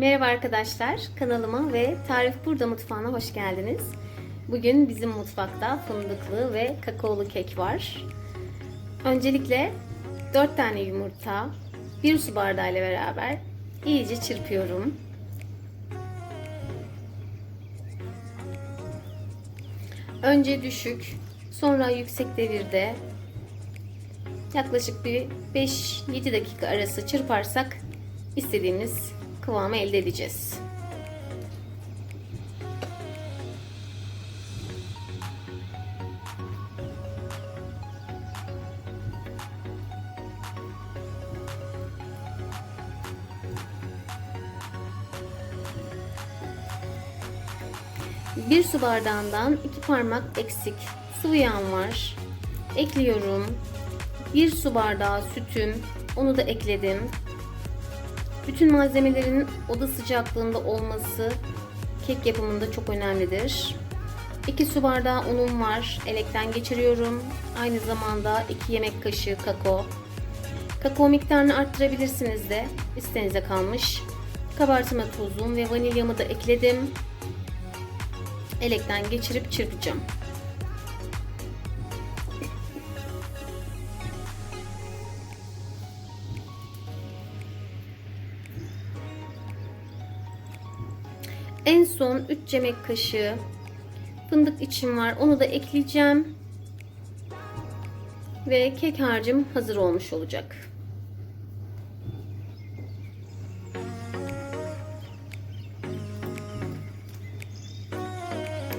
Merhaba arkadaşlar, kanalıma ve Tarif Burada mutfağına hoş geldiniz. Bugün bizim mutfakta fındıklı ve kakaolu kek var. Öncelikle 4 tane yumurta, 1 su bardağı ile beraber iyice çırpıyorum. Önce düşük, sonra yüksek devirde yaklaşık bir 5-7 dakika arası çırparsak istediğimiz kıvamı elde edeceğiz. Bir su bardağından iki parmak eksik sıvı yağım var. Ekliyorum. Bir su bardağı sütüm. Onu da ekledim. Bütün malzemelerin oda sıcaklığında olması kek yapımında çok önemlidir. 2 su bardağı unum var. Elekten geçiriyorum. Aynı zamanda 2 yemek kaşığı kakao. Kakao miktarını arttırabilirsiniz de isteğinize kalmış. Kabartma tozum ve vanilyamı da ekledim. Elekten geçirip çırpacağım. En son 3 yemek kaşığı fındık içim var. Onu da ekleyeceğim. Ve kek harcım hazır olmuş olacak.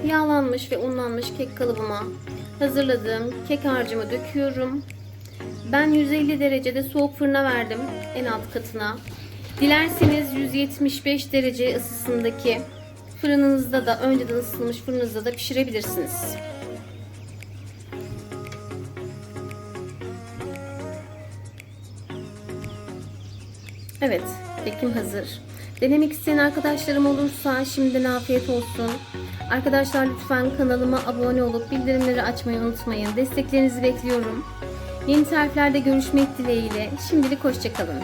Yağlanmış ve unlanmış kek kalıbıma hazırladığım kek harcımı döküyorum. Ben 150 derecede soğuk fırına verdim en alt katına. Dilerseniz 175 derece ısısındaki fırınınızda da önceden ısıtılmış fırınınızda da pişirebilirsiniz. Evet, kekim hazır. Denemek isteyen arkadaşlarım olursa şimdiden afiyet olsun. Arkadaşlar lütfen kanalıma abone olup bildirimleri açmayı unutmayın. Desteklerinizi bekliyorum. Yeni tariflerde görüşmek dileğiyle. Şimdilik hoşçakalın.